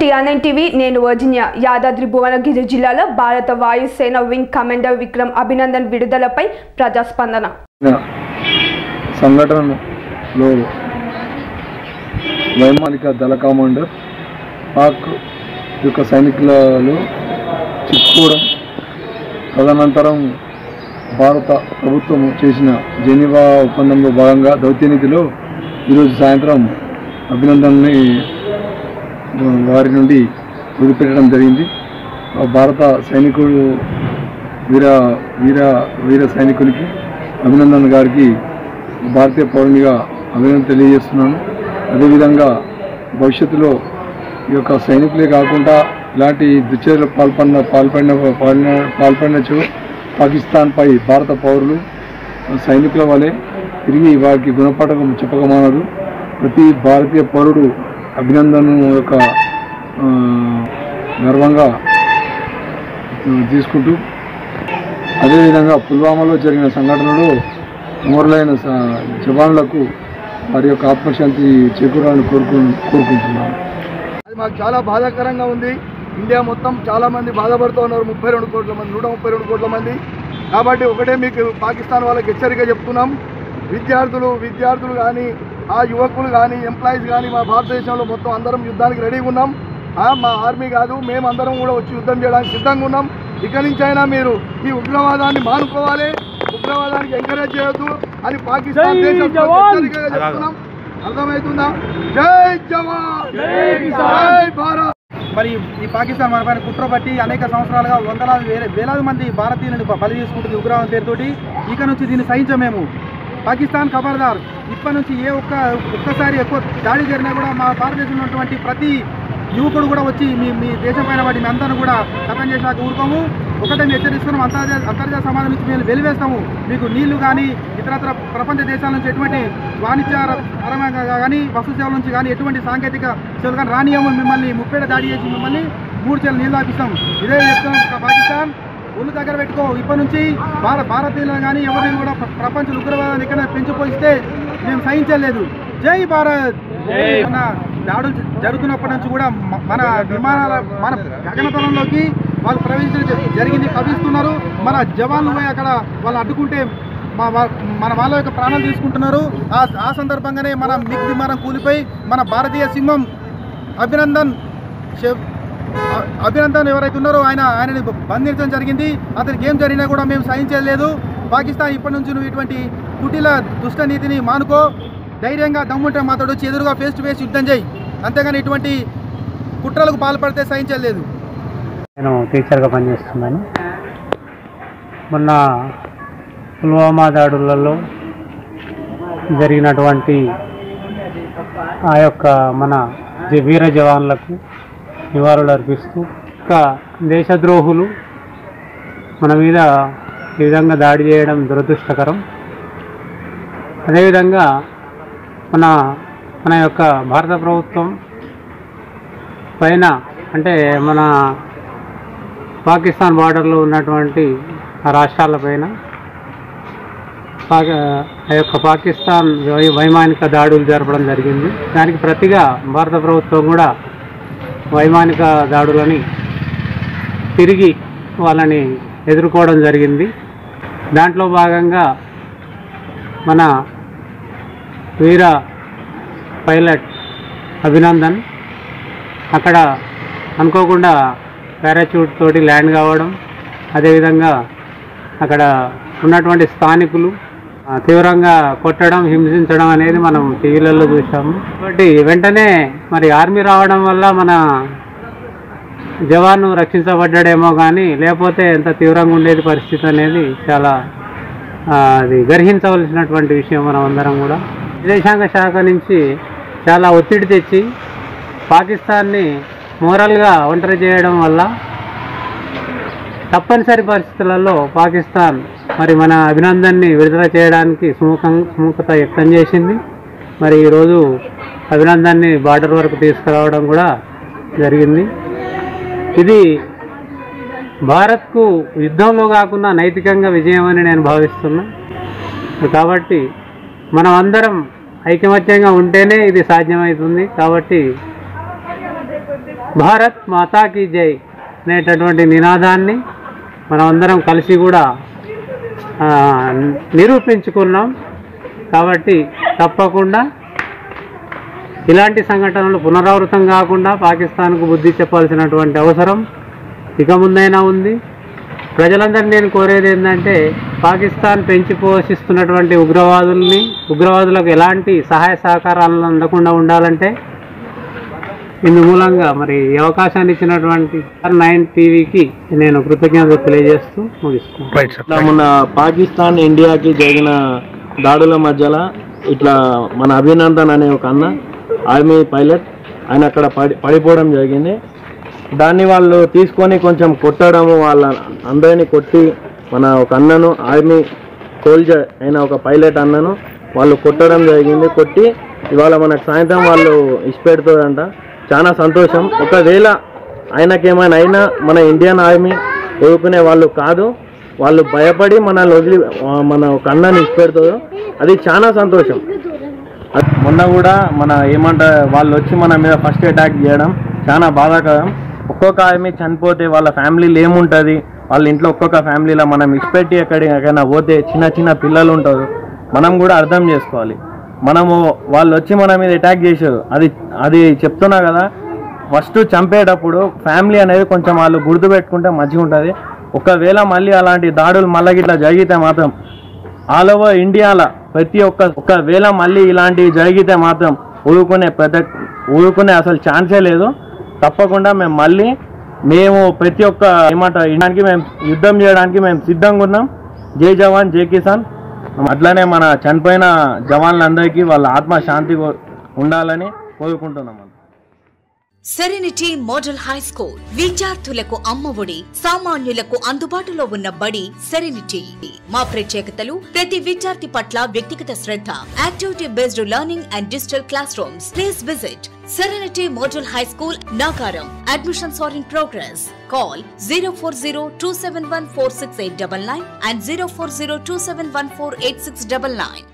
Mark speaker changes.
Speaker 1: TRN TV నేను Virginia Yadadri Bhuvanagiri జిల్లాలో భారత వాయుసేన వింగ్ కమాండర్ విక్రమ్ అభినందన్ విడుదలపై ప్రజాస్పందన.
Speaker 2: జరిగిన సంఘటనలో వైమానిక దళ కమాండర్ పాక్ యొక్క సైనికులలో చిక్కుకోవడం తదనంతరం భారత ప్రభుత్వం చేసిన జెనీవా ఒప్పందంలో భాగంగా దౌత్యనీతిలో ఈరోజు సాయంత్రం అభినందన్ని వారి నుండి వదిలిపెట్టడం జరిగింది. భారత సైనికుడు వీర వీర వీర సైనికునికి అభినందన్ గారికి భారతీయ పౌరునిగా అభినందన తెలియజేస్తున్నాను. అదేవిధంగా భవిష్యత్తులో ఈ యొక్క సైనికులే కాకుండా ఇలాంటి దుశ్చర్యలకు పాల్పడిన పాల్పడిన పాల్పడిన పాల్పడినచో పాకిస్తాన్పై భారత పౌరులు సైనికుల వలె తిరిగి వారికి గుణపాఠకం చెప్పకమానదు ప్రతి భారతీయ పౌరుడు అభినందన యొక్క గర్వంగా తీసుకుంటూ అదేవిధంగా పుల్వామాలో జరిగిన సంఘటనలో అమరులైన జవాన్లకు వారి యొక్క ఆత్మశాంతి చేకూరాలని కోరుకు కోరుకుంటున్నాను.
Speaker 3: అది మాకు చాలా బాధాకరంగా ఉంది. ఇండియా మొత్తం చాలామంది బాధపడుతూ ఉన్నారు. ముప్పై రెండు కోట్ల మంది నూట ముప్పై రెండు కోట్ల మంది. కాబట్టి ఒకటే మీకు పాకిస్తాన్ వాళ్ళకి హెచ్చరిక చెప్తున్నాం. విద్యార్థులు విద్యార్థులు కానీ ఆ యువకులు కానీ ఎంప్లాయీస్ కానీ మా భారతదేశంలో మొత్తం అందరం యుద్ధానికి రెడీగా ఉన్నాం. ఆ, మా ఆర్మీ కాదు మేమందరం కూడా వచ్చి యుద్ధం చేయడానికి సిద్ధంగా ఉన్నాం. ఇక నుంచి అయినా మీరు ఈ ఉగ్రవాదాన్ని మానుకోవాలి. ఉగ్రవాదానికి ఎంకరేజ్ చేయొద్దు అని పాకిస్తాన్ దేశం చెప్తున్నాం. అర్థమవుతుందా? జై జవాన్! జై భారత్!
Speaker 4: మరి ఈ పాకిస్తాన్ మన పైన కుట్ర పట్టి అనేక సంవత్సరాలుగా వందలాది వేల వేలాది మంది భారతీయులను బలి చేసుకుంటుంది ఉగ్రవాదం పేరుతోటి. ఇక నుంచి దీన్ని సహించం మేము. పాకిస్తాన్ ఖబర్దార్. ఇప్పటి నుంచి ఏ ఒక్క ఒక్కసారి ఎక్కువ దాడి జరిగినా కూడా మా భారతదేశంలో ఉన్నటువంటి ప్రతి యువకుడు కూడా వచ్చి మీ మీ దేశం పైన వాటి మీ అందరిని కూడా కథం చేశాక ఊరుకోము. ఒకటే మేము హెచ్చరిస్తున్నాం అంతర్జా అంతర్జాతీయ సమాజం నుంచి మేము వెలివేస్తాము. మీకు నీళ్ళు కానీ ఇతరత్ర ప్రపంచ దేశాల నుంచి ఎటువంటి వాణిజ్య పరంగా కానీ వస్తు సేవల నుంచి కానీ ఎటువంటి సాంకేతిక సేవలు కానీ రానియము మిమ్మల్ని ముప్పేట దాడి చేసి మిమ్మల్ని మూడు చేలు నీళ్ళు ఆపిస్తాం ఇదే చెప్తాం పాకిస్తాన్. ఒళ్ళు దగ్గర పెట్టుకో. ఇప్పటి నుంచి భార భారతీయులను కానీ ఎవరిని కూడా ప్ర- ప్రపంచ ఉగ్రవాదాన్ని ఇక్కడ పెంచిపోయిస్తే మేము సహించలేదు. జై భారత్! మన దాడులు జరుగుతున్నప్పటి నుంచి కూడా మన విమానాల మన గగనతలంలోకి వాళ్ళు ప్రవేశించడం జరిగింది కవిస్తున్నారు మన జవాన్లు పోయి అక్కడ వాళ్ళు అడ్డుకుంటే మా మన వాళ్ళ యొక్క ప్రాణాలు తీసుకుంటున్నారు. ఆ ఆ సందర్భంగానే మన మిగ్ విమానం కూలిపోయి మన భారతీయ సింహం అభినందన్ అభినందన్ ఎవరైతే ఉన్నారో ఆయన ఆయనని బంధించడం జరిగింది. అతనికి ఏం జరిగినా కూడా మేము సహించలేదు పాకిస్తాన్ ఇప్పటి నుంచి నువ్వు ఇటువంటి కుటిల దుష్ట నీతిని మానుకో. ధైర్యంగా దమ్ముంటే మాతో వచ్చి ఎదురుగా ఫేస్ టు ఫేస్ యుద్ధం చేయి. అంతేగాని ఇటువంటి కుట్రలకు పాల్పడితే సహించలేదు
Speaker 5: నేను టీచర్గా పనిచేస్తున్నాను. మొన్న పుల్వామా దాడులలో జరిగినటువంటి ఆ యొక్క మన వీర జవాన్లకు నివాళులు అర్పిస్తూ ఇంకా దేశద్రోహులు మన మీద ఈ విధంగా దాడి చేయడం దురదృష్టకరం. అదేవిధంగా మన మన యొక్క భారత ప్రభుత్వం పైన అంటే మన పాకిస్తాన్ బార్డర్లో ఉన్నటువంటి రాష్ట్రాలపైన పాక ఆ యొక్క పాకిస్తాన్ వై- వైమానిక దాడులు జరపడం జరిగింది. దానికి ప్రతిగా భారత ప్రభుత్వం కూడా వైమానిక దాడులని తిరిగి వాళ్ళని ఎదుర్కోవడం జరిగింది. దాంట్లో భాగంగా మన వీర పైలట్ అభినందన్ అక్కడ అనుకోకుండా పారాచూట్ తోటి ల్యాండ్ కావడం అదేవిధంగా అక్కడ ఉన్నటువంటి స్థానికులు తీవ్రంగా కొట్టడం హింసించడం అనేది మనం టీవీలలో చూసాము కాబట్టి వెంటనే మరి ఆర్మీ రావడం వల్ల మన జవాను రక్షించబడ్డాడేమో కానీ లేకపోతే ఎంత తీవ్రంగా ఉండేది పరిస్థితి అనేది చాలా అది గర్హించవలసినటువంటి విషయం మనం అందరం కూడా. విదేశాంగ శాఖ నుంచి చాలా ఒత్తిడి తెచ్చి పాకిస్తాన్ని మోరల్గా ఒంటరి చేయడం వల్ల తప్పనిసరి పరిస్థితులలో పాకిస్తాన్ మరి మన అభినందన్ని విడుదల చేయడానికి సుముఖం సుముఖత వ్యక్తం చేసింది. మరి ఈరోజు అభినందన్ని బార్డర్ వరకు తీసుకురావడం కూడా జరిగింది. ఇది భారత్కు యుద్ధంలో కాకుండా నైతికంగా విజయం అని నేను భావిస్తున్నా. కాబట్టి మనం అందరం ఐకమత్యంగా ఉంటేనే ఇది సాధ్యమవుతుంది. కాబట్టి భారత్ మాతాకి జై అనేటటువంటి నినాదాన్ని మనం అందరం కలిసి కూడా నిరూపించుకున్నాం. కాబట్టి తప్పకుండా ఇలాంటి సంఘటనలు పునరావృతం కాకుండా పాకిస్తాన్కు బుద్ధి చెప్పాల్సినటువంటి అవసరం ఇక ముందైనా ఉంది. ప్రజలందరినీ నేను కోరేది ఏంటంటే పాకిస్తాన్ పెంచి పోషిస్తున్నటువంటి ఉగ్రవాదుల్ని ఉగ్రవాదులకు ఎలాంటి సహాయ సహకారాలను అందకుండా ఉండాలంటే ఇందు మూలంగా మరి ఈ అవకాశాన్ని ఇచ్చినటువంటి నైన్ టీవీకి నేను కృతజ్ఞతలు తెలియజేస్తూ ముగిస్తున్నాను.
Speaker 6: ఇట్లా మొన్న పాకిస్తాన్ ఇండియాకి జరిగిన దాడుల మధ్యలో ఇట్లా మన అభినందన్ అనే ఒక అన్న ఆర్మీ పైలట్ ఆయన అక్కడ పడి పడిపోవడం జరిగింది. దాన్ని వాళ్ళు తీసుకొని కొంచెం కొట్టడము వాళ్ళ అందరినీ కొట్టి మన ఒక అన్నను ఆర్మీ సోల్జర్ అయిన ఒక పైలట్ అన్నను వాళ్ళు కొట్టడం జరిగింది. కొట్టి ఇవాళ మనకు సాయంత్రం వాళ్ళు ఇష్టపెడుతుందంట చాలా సంతోషం. ఒకవేళ ఆయనకేమైనా అయినా మన ఇండియన్ ఆర్మీ కోరుకునే వాళ్ళు కాదు వాళ్ళు భయపడి మనల్ని వదిలి మన ఒక అన్నని అది చాలా సంతోషం. అది మొన్న కూడా మన ఏమంట వాళ్ళు వచ్చి మన మీద ఫస్ట్ అటాక్ చేయడం చాలా బాధాకరం. ఒక్కొక్క ఆర్మీ చనిపోతే వాళ్ళ ఫ్యామిలీలో ఏముంటుంది? వాళ్ళ ఇంట్లో ఒక్కొక్క ఫ్యామిలీలో మనం ఇచ్చిపెట్టి ఎక్కడికైనా పోతే చిన్న చిన్న పిల్లలు ఉంటారు. మనం కూడా అర్థం చేసుకోవాలి. మనము వాళ్ళు వచ్చి మన మీద అటాక్ చేశారు. అది అది చెప్తున్నా కదా ఫస్ట్ చంపేటప్పుడు ఫ్యామిలీ అనేది కొంచెం వాళ్ళు గుర్తుపెట్టుకుంటే మంచిగా ఉంటుంది. ఒకవేళ మళ్ళీ అలాంటి దాడులు మళ్ళీ ఇట్లా జరిగితే మాత్రం ఆల్ ఓవర్ ఇండియాలో ప్రతి ఒక్క ఒకవేళ మళ్ళీ ఇలాంటివి జరిగితే మాత్రం ఊరుకునే ప్రతి ఊరుకునే అసలు ఛాన్సే లేదు. తప్పకుండా మేము మళ్ళీ మేము ప్రతి ఒక్క ఏమంటారు ఇండానికి మేము యుద్ధం చేయడానికి మేము సిద్ధంగా ఉన్నాం. జై జవాన్ జై కిసాన్. అట్లానే మన చనిపోయిన జవాన్లందరికీ వాళ్ళ ఆత్మ శాంతి ఉండాలని కోరుకుంటున్నాం.
Speaker 7: సెరెనిటీ మోడల్ హై స్కూల్ విద్యార్థులకు అమ్మఒడి సామాన్యులకు అందుబాటులో ఉన్న బడి సెరెనిటీ మా ప్రత్యేకతలు ప్రతి విద్యార్థి పట్ల వ్యక్తిగత శ్రద్ధ. Activity based learning and digital classrooms please visit serenity model high school Nacharam admissions are in progress call zero four zero two seven one four six eight double nine and zero four zero two seven one four eight six double nine